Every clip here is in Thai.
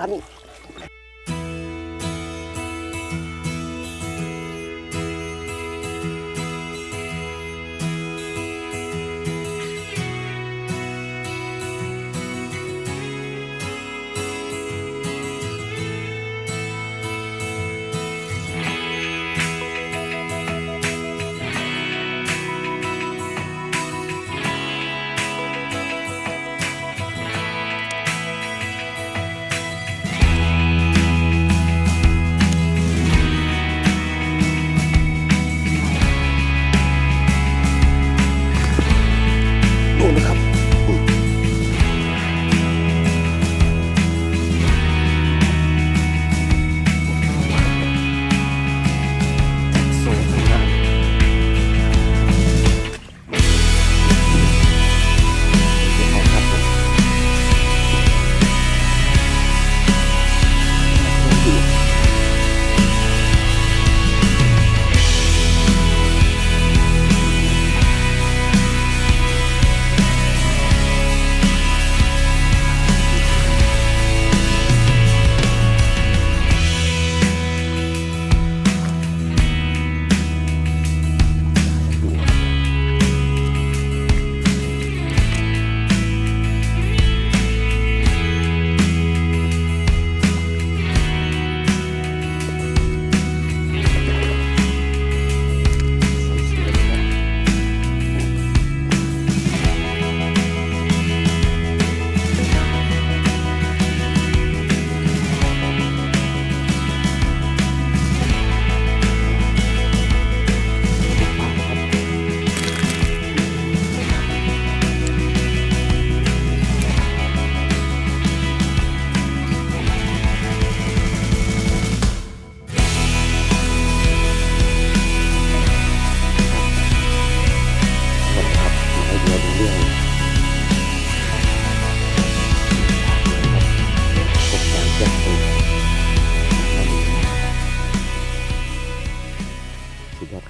คัน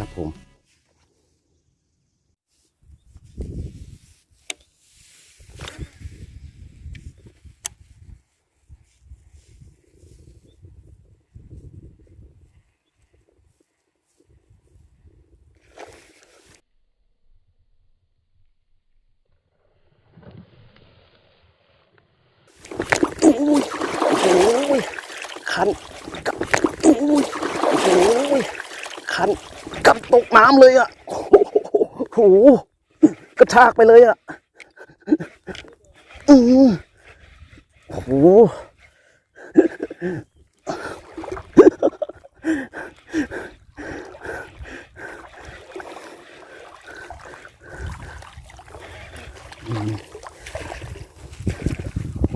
ครับผม อุ้ยโอ้โหคันอุ้ยโอ้โหคัน ตกน้ำเลยอะโอ้โหกระชากไปเลยอะอือโอ้โห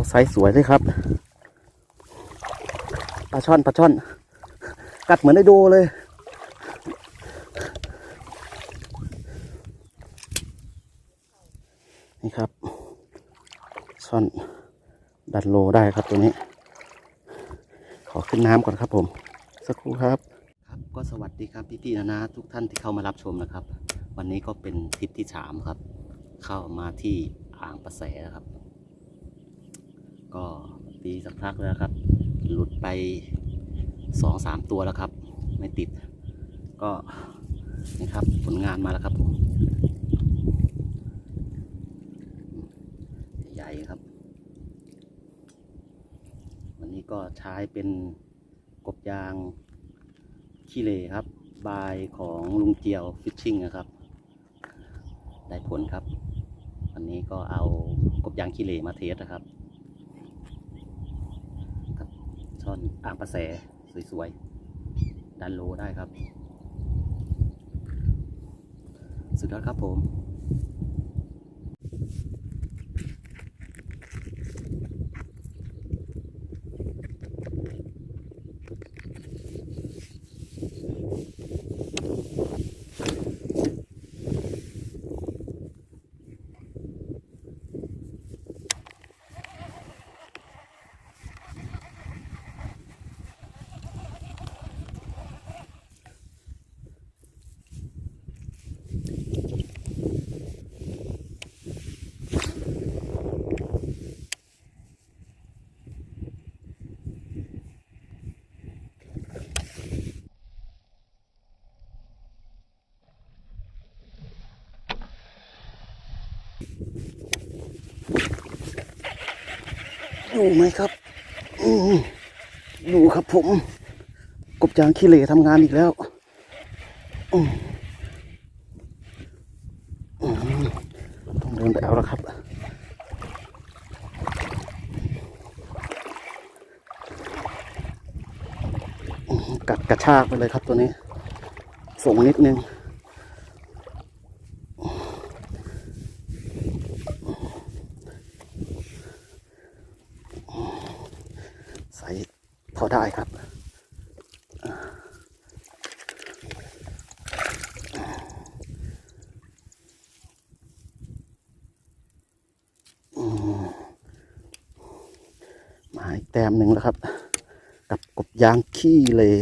ไซส์สวยเลยครับปลาช่อนปลาช่อน กัดเหมือนไอโดเลย นี่ครับช่อนดันโลได้ครับตัวนี้ ขอขึ้นน้ำก่อนครับผม สักครู่ครับครับ ก็สวัสดีครับพี่ๆนะนะทุกท่านที่เข้ามารับชมนะครับ วันนี้ก็เป็นทริปที่สามครับ เข้ามาที่อ่างประแสครับ ก็ตีสักพักแล้วครับ หลุดไปสองสามตัวแล้วครับ ไม่ติด ก็นี่ครับผลงานมาแล้วครับผม ใหญ่ครับ วันนี้ ก็ใช้เป็นกบยางขี้เลครับ บายของลุงเจียวฟิชชิ่งนะครับ ได้ผลครับ วันนี้ก็เอากบยางขี้เลมาเทสนะครับครับช่อนอ่างประแสสวยๆดันโลได้ครับ สุดยอดครับผม อยู่ไหมครับอือยู่ครับผม กบจางขี้เหร่ทำงานอีกแล้วต้องเดินไปเอาแล้วครับกัดกระชากไปเลยครับตัวนี้ ส่งนิดนึง ใส่ พอได้ครับมาอีกแต้มหนึ่งแล้วครับ กับกบยางขี้เลย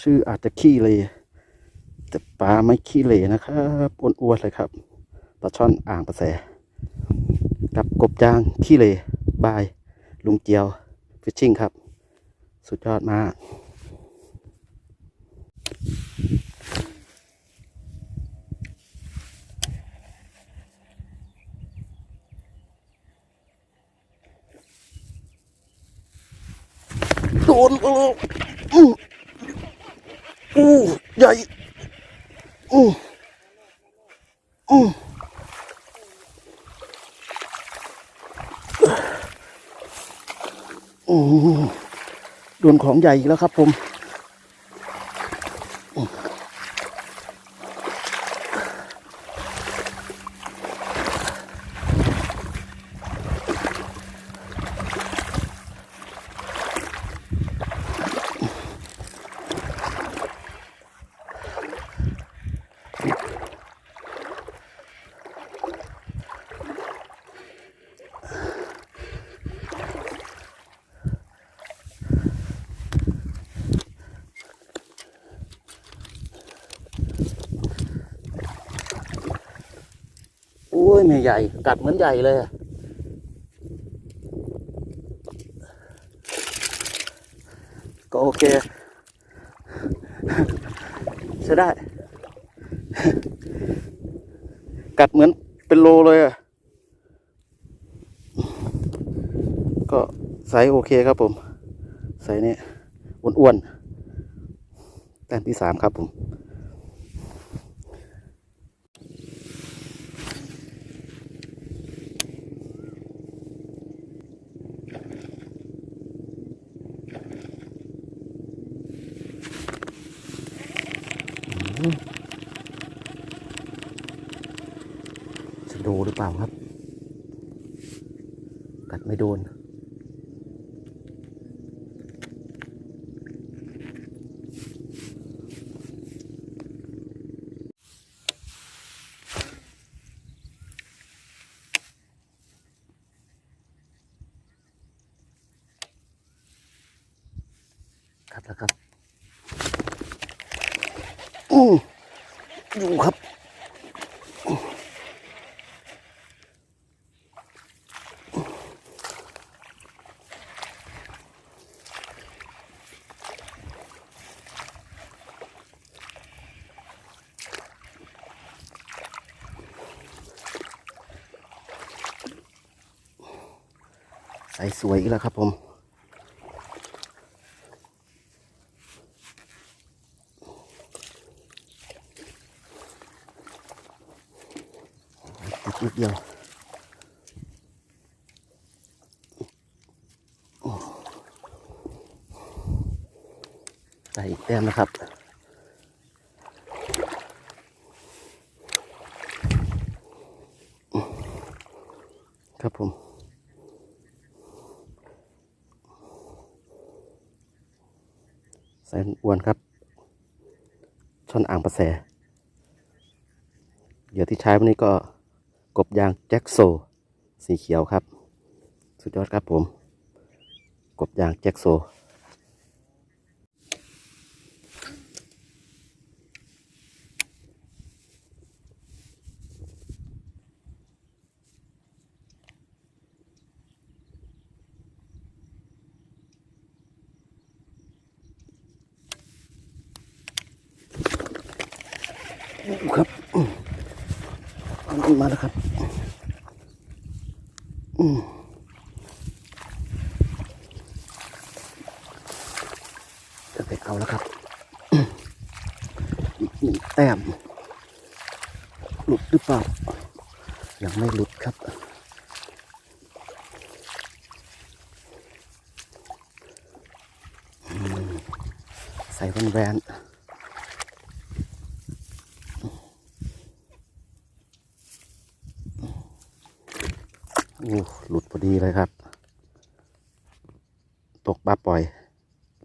ชื่ออาจจะขี้เลย แต่ปลาไม่ขี้เหร่นะครับอ้วนๆเลยครับปลาช่อนอ่างประแส กับกบจางขี้เหร่บาย ลุงเจียวฟิชชิ่งครับ สุดยอดมาก โดนก็แล้วอืออู้ใหญ่อืออือ อือโดนของใหญ่อีกแล้วครับผม อ้ยไม่ใหญ่ กัดเหมือนใหญ่เลยก็โอเคใช้ได้ กัดเหมือนเป็นโลเลยอะ ก็ไซส์โอเคครับผมไซส์นี้อ้วนๆแต้มที่สามครับผม จะโดนหรือเปล่าครับ กัดไม่โดนครับแล้วครับ อยู่ครับ ใส่สวยอีกแล้วครับผม นิดเดียวใส่อีกแต้มนะครับครับผมแสนอ้วนครับ ช่อนอ่างประแสเหยื่อที่ใช้วันนี้ก็ กบยางแจ็คโซ สีเขียวครับ สุดยอดครับผม กบยางแจ็คโซครับ มันมาแล้วครับ อืมจะไปเอาแล้วครับอีกหนึ่งแต้ม หลุดหรือเปล่า ยังไม่หลุดครับใส่แว่นแวนโอ้หลุดพอ ดีเลยครับ